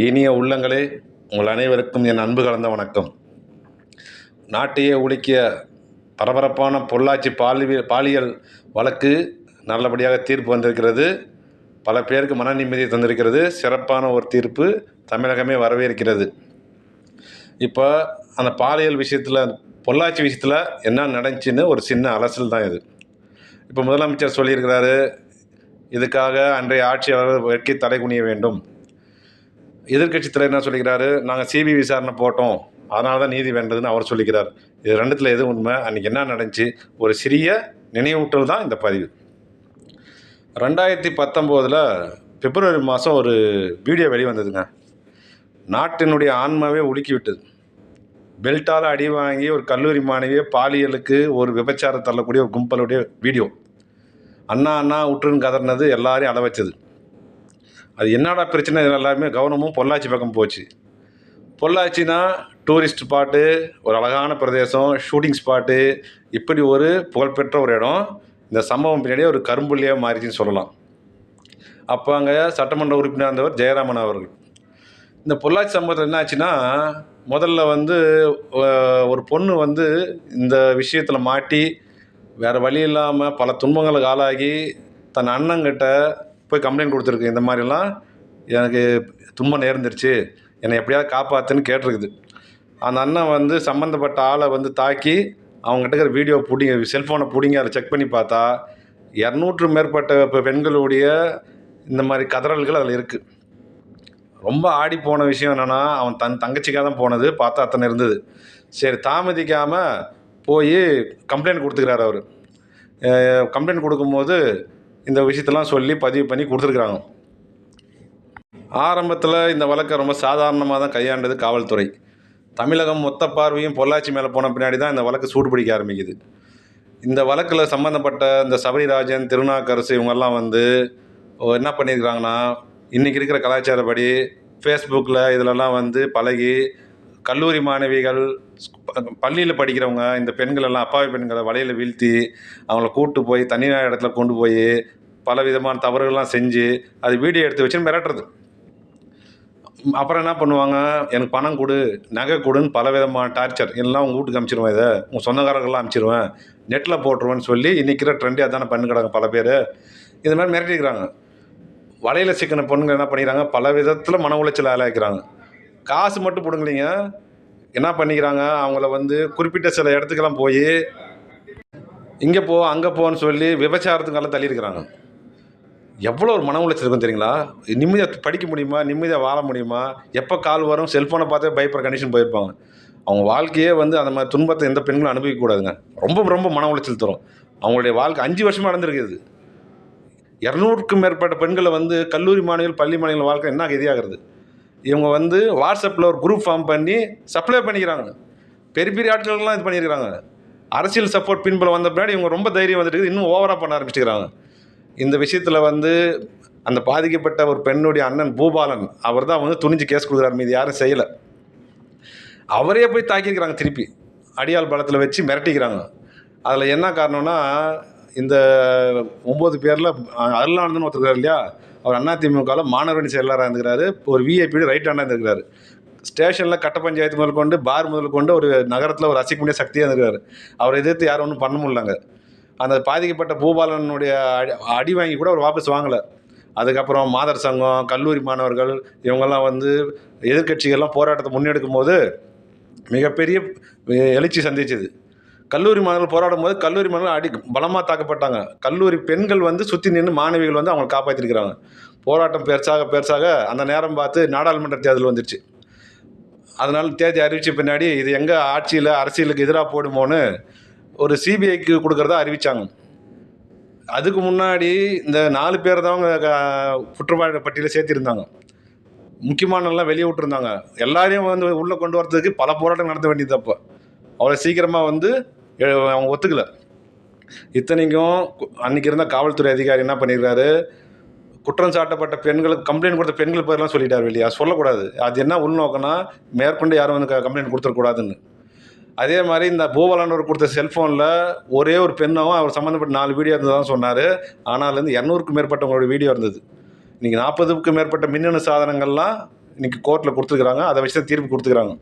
இனிய உள்ளங்களே உங்கள் அனைவருக்கும் என் அன்பு கலந்த வணக்கம். நாட்டையே உலுக்கிய பரபரப்பான பொள்ளாச்சி பாலியல் பாலியல் வழக்கு நல்லபடியாக தீர்ப்பு வந்திருக்கிறது. பல பேருக்கு மன நிம்மதியை தந்திருக்கிறது. சிறப்பான ஒரு தீர்ப்பு தமிழகமே வரவேற்கிறது. இப்போ அந்த பாலியல் விஷயத்தில் பொள்ளாச்சி விஷயத்தில் என்ன நடந்துச்சுன்னு ஒரு சின்ன அலசல் தான் இது. இப்போ முதலமைச்சர் சொல்லியிருக்கிறாரு இதுக்காக அன்றைய ஆட்சியாளர் வெட்கி தலை குனிய வேண்டும். எதிர்கட்சி தலைவர் என்ன சொல்லிக்கிறாரு? நாங்கள் சிபி விசாரணை போட்டோம். அதனால தான் நீதி வேண்டதுன்னு அவர் சொல்லிக்கிறார். இது ரெண்டுத்தில் எது உண்மை? அன்றைக்கி என்ன நடந்துச்சு? ஒரு சிறிய நினைவூட்டல் தான் இந்த பதிவு. ரெண்டாயிரத்தி பத்தொம்போதில் பிப்ரவரி மாதம் ஒரு வீடியோ வெளிவந்ததுங்க. நாட்டினுடைய ஆன்மாவே உலுக்கி விட்டது பெல்ட்டால் அடி வாங்கி ஒரு கல்லூரி மாணவியை பாலியலுக்கு ஒரு விபச்சாரம் தள்ளக்கூடிய ஒரு கும்பலுடைய வீடியோ. அண்ணா அண்ணா உற்றுன்னு கதறினது எல்லாரையும் அளவச்சது. அது என்னடா பிரச்சனை? எல்லாமே எல்லாருமே கவனமும் பொள்ளாச்சி பக்கம் போச்சு. பொள்ளாச்சினா டூரிஸ்ட் ஸ்பாட்டு ஒரு அழகான பிரதேசம் ஷூட்டிங் ஸ்பாட்டு இப்படி ஒரு புகழ்பெற்ற ஒரு இடம். இந்த சம்பவம் பின்னாடியே ஒரு கரும்புள்ளியாக மாறிச்சுன்னு சொல்லலாம். அப்போ அங்கே சட்டமன்ற உறுப்பினர் இருந்தவர் ஜெயராமன் அவர்கள். இந்த பொள்ளாச்சி சம்பவத்தில் என்ன ஆச்சுன்னா முதல்ல வந்து ஒரு பொண்ணு வந்து இந்த விஷயத்தில் மாட்டி வேறு வழி இல்லாமல் பல துன்பங்களுக்கு ஆளாகி தன் அண்ணங்கிட்ட போய் கம்ப்ளைண்ட் கொடுத்துருக்கு. இந்த மாதிரிலாம் எனக்கு துன்பம் நேர்ந்துருச்சு. என்னை எப்படியாவது காப்பாற்றுன்னு கேட்டிருக்குது. அந்த அண்ணன் வந்து சம்மந்தப்பட்ட ஆளை வந்து தாக்கி அவங்ககிட்ட இருக்கிற வீடியோ பிடிங்க செல்ஃபோனை பிடிங்க அதை செக் பண்ணி பார்த்தா இரநூற்று மேற்பட்ட இப்போ பெண்களுடைய இந்த மாதிரி கதறல்கள் அதில் இருக்குது ரொம்ப ஆடி போன விஷயம் என்னென்னா அவன் தன் தங்கச்சிக்காக தான் போனது. பார்த்தா அத்தனை இருந்தது. சரி தாமதிக்காமல் போய் கம்ப்ளைண்ட் கொடுத்துக்கிறாரு அவர். கம்ப்ளைண்ட் கொடுக்கும்போது இந்த விஷயத்தெல்லாம் சொல்லி பதிவு பண்ணி கொடுத்துருக்குறாங்க. ஆரம்பத்தில் இந்த வழக்கை ரொம்ப சாதாரணமாக தான் கையாண்டது காவல்துறை. தமிழகம் மொத்த பார்வையும் பொள்ளாச்சி மேலே போன பின்னாடி தான் இந்த வழக்கு சூடு பிடிக்க ஆரம்பிக்குது. இந்த வழக்கில் சம்மந்தப்பட்ட இந்த சபரிராஜன் திருநாக்கரசு இவங்கெல்லாம் வந்து என்ன பண்ணியிருக்கிறாங்கன்னா இன்றைக்கி இருக்கிற கலாச்சாரப்படி ஃபேஸ்புக்கில் இதிலெல்லாம் வந்து பழகி கல்லூரி மாணவிகள் பள்ளியில் படிக்கிறவங்க இந்த பெண்கள் எல்லாம் அப்பாவி பெண்களை வலையில் வீழ்த்தி அவங்கள கூப்பிட்டு போய் தனியார் இடத்துல கொண்டு போய் பல விதமான தவறுகள்லாம் செஞ்சு அது வீடியோ எடுத்து வச்சு மிரட்டுறது. அப்புறம் என்ன பண்ணுவாங்க? எனக்கு பணம் கொடு நகை கொடுன்னு பல விதமான டார்ச்சர் எல்லாம் உங்கள் வீட்டுக்கு அனுப்பிச்சிருவேன் இதை. உங்கள் சொந்தக்காரர்கள்லாம் அனுப்பிச்சிருவேன் நெட்டில் போட்டுருவேன்னு சொல்லி இன்றைக்கிற ட்ரெண்டே அதானே பண்ணு கிடங்க பல பேர். இது மாதிரி மிரட்டிக்கிறாங்க வலையில் சிக்கின பொண்ணுங்க என்ன பண்ணிக்கிறாங்க? பல விதத்தில் மன உளைச்சல் ஆளாக்கிறாங்க. காசு மட்டும் பிடுங்கலிங்க. என்ன பண்ணிக்கிறாங்க? அவங்கள வந்து குறிப்பிட்ட சில இடத்துக்கெல்லாம் போய் இங்கே போ அங்கே போன்னு சொல்லி விபச்சாரத்துக்கெல்லாம் தள்ளியிருக்கிறாங்க. எவ்வளோ ஒரு மன உளைச்சல் இருக்கும் தெரியுங்களா? நிம்மதியாக படிக்க முடியுமா? நிம்மதியாக வாழ முடியுமா? எப்போ கால் வரும்? செல்ஃபோனை பார்த்தே பயப்படுற கண்டிஷன் போயிருப்பாங்க. அவங்க வாழ்க்கையே வந்து அந்த மாதிரி துன்பத்தை எந்த பெண்களும் அனுபவிக்கக்கூடாதுங்க. ரொம்ப ரொம்ப மன உளைச்சல் தரும். அவங்களுடைய வாழ்க்கை அஞ்சு வருஷமாக நடந்திருக்குது இரநூறுக்கும் மேற்பட்ட பெண்களை வந்து கல்லூரி மாணவிகள் பள்ளி மாணவிகள் வாழ்க்கை என்ன கதியாகிறது? இவங்க வந்து வாட்ஸ்அப்பில் ஒரு குரூப் ஃபார்ம் பண்ணி சப்ளை பண்ணிக்கிறாங்க. பெரிய பெரிய ஆட்கள்லாம் இது பண்ணியிருக்கிறாங்க அரசியல் சப்போர்ட் பின்புல வந்த பின்னாடி இவங்க ரொம்ப தைரியம் வந்துட்டு இன்னும் ஓவராக பண்ண ஆரம்பிச்சிக்கிறாங்க இந்த விஷயத்தில் வந்து அந்த பாதிக்கப்பட்ட ஒரு பெண்ணுடைய அண்ணன் பூபாலன் அவர் தான் வந்து துணிஞ்சு கேஸ் கொடுக்குறாரு. மீது யாரும் செய்யலை. அவரே போய் தாக்கியிருக்கிறாங்க திருப்பி. அடியாள் பலத்தில் வச்சு மிரட்டிக்கிறாங்க. அதில் என்ன காரணம்னா இந்த ஒம்பது பேரில் அருளானந்தன் ஒருத்தர் இல்லையா? அவர் அதிமுகவில் மாணவரணி செயலாளராக இருந்துக்கிறாரு ஒரு விஐபி ரைட் ஹேண்டாக இருந்திருக்காரு ஸ்டேஷனில் கட்ட பஞ்சாயத்து முதல் கொண்டு பார் முதல் கொண்டு ஒரு நகரத்தில் ஒரு ரசிக்கக்கூடிய சக்தியாக இருந்திருக்காரு அவரை எதிர்த்து யாரும் ஒன்றும் பண்ண முடியலங்க. அந்த பாதிக்கப்பட்ட பூபாலனுடைய அடி அடி வாங்கி கூட அவர் வாபஸ் வாங்கலை. அதுக்கப்புறம் மாதர் சங்கம் கல்லூரி மாணவர்கள் இவங்கெல்லாம் வந்து எதிர்க்கட்சிகள்லாம் போராட்டத்தை முன்னெடுக்கும் போது மிகப்பெரிய எழுச்சி சந்திச்சது. கல்லூரி மாணவர்கள் போராடும் போது கல்லூரி மாணவர்கள் அடி பலமாக தாக்கப்பட்டாங்க. கல்லூரி பெண்கள் வந்து சுற்றி நின்று மாணவிகள் வந்து அவங்களை காப்பாற்றிருக்கிறாங்க போராட்டம் பெருசாக பெருசாக அந்த நேரம் பார்த்து நாடாளுமன்ற தேர்தல் வந்துருச்சு. அதனால் தேதி அறிவித்த பின்னாடி இது எங்கே ஆட்சியில் அரசியலுக்கு எதிராக போடுமோன்னு ஒரு சிபிஐக்கு கொடுக்குறதா அறிவித்தாங்க அதுக்கு முன்னாடி இந்த நாலு பேர் தான் அவங்க க- குற்றவாளி பட்டியலில் சேர்த்திருந்தாங்க. முக்கியமானலாம் வெளியே விட்டுருந்தாங்க. எல்லாரையும் வந்து உள்ளே கொண்டு வரதுக்கு பல போராட்டம் நடத்த வேண்டியது அப்போ. அவ்வளோ சீக்கிரமாக வந்து அவங்க ஒத்துக்கலை. இத்தனைக்கும் அன்றைக்கி அன்னைக்கு இருந்த காவல்துறை அதிகாரி என்ன பண்ணியிருக்காரு குற்றம் சாட்டப்பட்ட பெண்களுக்கு கம்ப்ளைண்ட் கொடுத்த பெண்கள் பேர்லாம் சொல்லிட்டார் வெளியே அது சொல்லக்கூடாது. அது என்ன உள்நோக்கம்னா மேற்கொண்டு யாரும் வந்து கம்ப்ளைண்ட் கொடுத்துடக்கூடாதுன்னு. அதே மாதிரி இந்த பூவலானவர் கொடுத்த செல்ஃபோனில் ஒரே ஒரு பெண்ணும் அவர் சம்மந்தப்பட்ட நாலு வீடியோ இருந்ததான் சொன்னார். ஆனாலேருந்து இரநூறுக்கும் மேற்பட்டவங்களோட வீடியோ இருந்தது. இன்றைக்கி நாற்பதுக்கும் மேற்பட்ட மின்னணு சாதனங்கள்லாம் இன்றைக்கி கோர்ட்டில் கொடுத்துருக்குறாங்க. அதை வச்சு தான் தீர்ப்பு கொடுத்துக்கிறாங்க.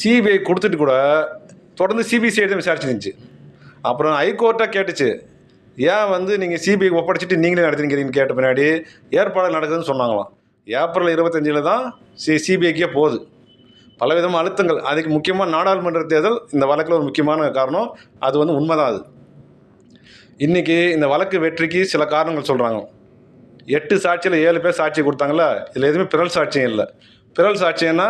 சிபிஐ கொடுத்துட்டு கூட தொடர்ந்து சிபிசிஐ தான் விசாரிச்சிருந்துச்சு அப்புறம் ஹைகோர்ட்டாக கேட்டுச்சு. ஏன் வந்து நீங்கள் சிபிஐ ஒப்படைச்சிட்டு நீங்களே நடத்திருக்கிறீங்கன்னு கேட்ட பின்னாடி ஏற்பாடு நடக்குதுன்னு சொன்னாங்களாம். ஏப்ரல் இருபத்தஞ்சில் தான் சி சிபிஐக்கே போகுது. பலவிதமான அழுத்தங்கள். அதுக்கு முக்கியமாக நாடாளுமன்ற தேர்தல் இந்த வழக்கில் ஒரு முக்கியமான காரணம் அது வந்து உண்மைதான் அது. இன்றைக்கி இந்த வழக்கு வெற்றிக்கு சில காரணங்கள் சொல்கிறாங்க எட்டு சாட்சியில் ஏழு பேர் சாட்சி கொடுத்தாங்களா இதில் எதுவுமே பிறல் சாட்சியம் இல்லை. பிறல் சாட்சியம்னா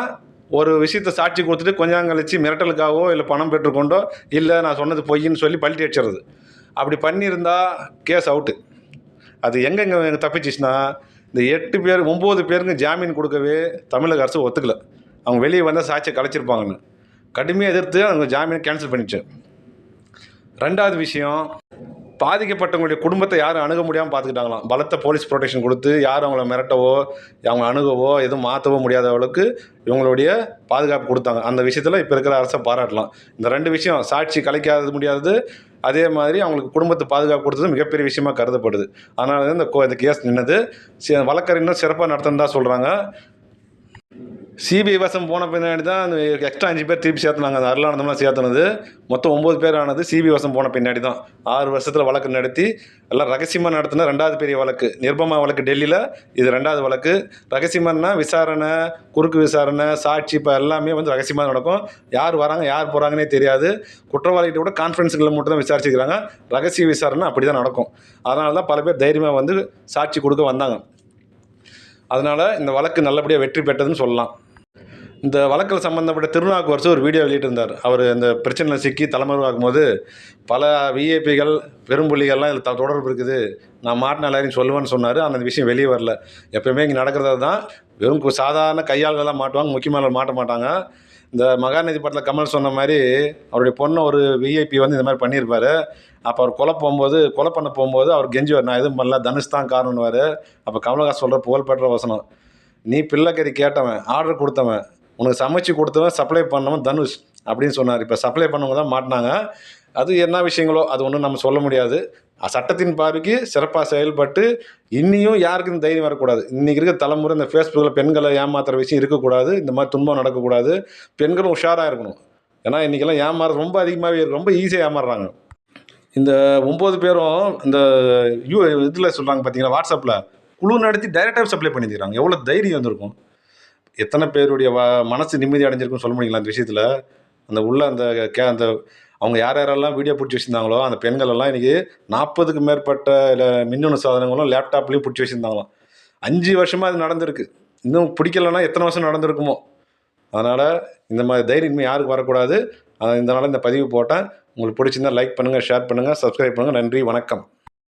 ஒரு விஷயத்த சாட்சி கொடுத்துட்டு கொஞ்சம் கழிச்சு மிரட்டலுக்காகவோ இல்லை பணம் பெற்றுக்கொண்டோ இல்லை நான் சொன்னது பொய்ன்னு சொல்லி பல்ட்டி அடிச்சிடுறது அப்படி பண்ணியிருந்தா கேஸ் அவுட்டு அது எங்கெங்கே தப்பிச்சிச்சுன்னா இந்த எட்டு பேர் ஒம்பது பேருக்கு ஜாமீன் கொடுக்கவே தமிழக அரசு ஒத்துக்கல. அவங்க வெளியே வந்தால் சாட்சியை கலைச்சிருப்பாங்கன்னு. கடுமையாக எதிர்த்து அவங்க ஜாமீனை கேன்சல் பண்ணிச்சு. ரெண்டாவது விஷயம் பாதிக்கப்பட்டவங்களுடைய குடும்பத்தை யாரும் அணுக முடியாமல் பார்த்துக்கிட்டாங்களாம் பலத்த போலீஸ் ப்ரொடெக்ஷன் கொடுத்து யாரும் அவங்கள மிரட்டவோ அவங்க அணுகவோ எதுவும் மாற்றவோ முடியாத அளவுக்கு இவங்களுடைய பாதுகாப்பு கொடுத்தாங்க. அந்த விஷயத்தில் இப்போ இருக்கிற அரசை பாராட்டலாம். இந்த ரெண்டு விஷயம் சாட்சி கலைக்காதது முடியாதது அதே மாதிரி அவங்களுக்கு குடும்பத்தை பாதுகாப்பு கொடுத்தது மிகப்பெரிய விஷயமா கருதப்படுது. அதனால தான் இந்த கோ இந்த கேஸ் நின்னது. சி- வழக்கறிஞர் சிறப்பாக நடத்துனதா சொல்கிறாங்க சிபிஐ வசம் போன பின்னாடி தான் அந்த எக்ஸ்ட்ரா அஞ்சு பேர் திருப்பி சேர்த்துனாங்க. அந்த அருளானந்தம்லாம் சேர்த்துனது. மொத்தம் ஒம்பது பேர் ஆனது சிபிஐ வசம் போன பின்னாடி தான். ஆறு வருஷத்தில் வழக்கு நடத்தி எல்லாம் ரகசியமாக நடத்தின ரெண்டாவது பெரிய வழக்கு. நிர்பமா வழக்கு டெல்லியில் இது ரெண்டாவது வழக்கு. ரகசியமானா விசாரணை குறுக்கு விசாரணை சாட்சி இப்போ எல்லாமே வந்து ரகசியமாக நடக்கும். யார் வராங்க யார் போகிறாங்கன்னே தெரியாது. குற்றவாளிகிட்ட கூட கான்ஃபரன்ஸுகளை மட்டும் தான் விசாரிச்சுக்கிறாங்க. ரகசிய விசாரணை அப்படி தான் நடக்கும். அதனால தான் பல பேர் தைரியமாக வந்து சாட்சி கொடுக்க வந்தாங்க. அதனால் இந்த வழக்கு நல்லபடியாக வெற்றி பெற்றதுன்னு சொல்லலாம். இந்த வழக்கில் சம்மந்தப்பட்ட திருநாவுக்கரசு ஒரு வீடியோ வெளியிட்டிருந்தார். அவர் இந்த பிரச்சனையில் சிக்கி தலைமறைவாகும் போது பல விஐபிகள் பெரும்புள்ளிகள்லாம் இதில் த- தொடர்பு இருக்குது. நான் மாட்டின எல்லாரையும் சொல்லுவேன்னு சொன்னார். அந்த விஷயம் வெளியே வரல. எப்பயுமே இங்கே நடக்கிறது தான். வெறும் சாதாரண கையாள்கள்லாம் மாட்டுவாங்க. முக்கியமான மாட்ட மாட்டாங்க. இந்த மகாநதி படத்தில் கமல் சொன்ன மாதிரி அவருடைய பொண்ணை ஒரு விஐபி வந்து இந்த மாதிரி பண்ணியிருப்பார். அப்போ அவர் கொலை போகும்போது கொலை பண்ண போகும்போது அவர் கெஞ்சுவார் நான் எதுவும் பண்ணல. தனுஷ் தான் காரணம்னுவார். அப்போ கமலஹாஸ் சொல்கிற புகழ்பெற்ற வசனம். நீ பிள்ளைக்கறி கேட்டவன் ஆர்டர் கொடுத்தவன் உனக்கு சமைச்சு கொடுத்தவன் சப்ளை பண்ணவன் தனுஷ் அப்படின்னு சொன்னார். இப்போ சப்ளை பண்ணவங்க தான் மாட்டினாங்க. அது என்ன விஷயங்களோ அது ஒன்றும் நம்ம சொல்ல முடியாது. சட்டத்தின் பார்வைக்கு சிறப்பாக செயல்பட்டு இன்னியும் யாருக்கும் இந்த தைரியம் வரக்கூடாது. இன்றைக்கி இருக்க தலைமுறை இந்த ஃபேஸ்புக்கில் பெண்களை ஏமாத்துற விஷயம் இருக்கக்கூடாது. இந்த மாதிரி துன்பம் நடக்கக்கூடாது. பெண்களும் உஷாராக இருக்கணும். ஏன்னா இன்றைக்கெல்லாம் ஏமாற ரொம்ப அதிகமாகவே இருக்கு. ரொம்ப ஈஸியாக ஏமாறுறாங்க. இந்த ஒம்பது பேரும் இந்த யூ இதில் சொல்கிறாங்க பார்த்தீங்கன்னா வாட்ஸ்அப்பில் குழு நடத்தி டைரெக்டாக சப்ளை பண்ணியிருக்கிறாங்க எவ்வளோ தைரியம் வந்திருக்கும். எத்தனை பேருடைய வ மனசு நிம்மதி அடைஞ்சிருக்குன்னு சொல்ல முடியுங்களா அந்த விஷயத்தில்? அந்த உள்ள அந்த கே அந்த அவங்க யார் யாரெல்லாம் வீடியோ பிடிச்சி வச்சுருந்தாங்களோ அந்த பெண்கள் எல்லாம் இன்றைக்கி நாற்பதுக்கு மேற்பட்ட மின்னணு சாதனங்களும் லேப்டாப்லேயும் பிடிச்சி வச்சுருந்தாங்களாம். அஞ்சு வருஷமாக அது நடந்திருக்கு. இன்னும் பிடிக்கலன்னா எத்தனை வருஷம் நடந்திருக்குமோ? அதனால் இந்த மாதிரி தைரியமே யாருக்கு வரக்கூடாது? அதனால் இந்த இந்த பதிவு போட்டேன். உங்களுக்கு பிடிச்சிருந்தா லைக் பண்ணுங்கள் ஷேர் பண்ணுங்கள் சப்ஸ்கிரைப் பண்ணுங்கள் நன்றி வணக்கம்.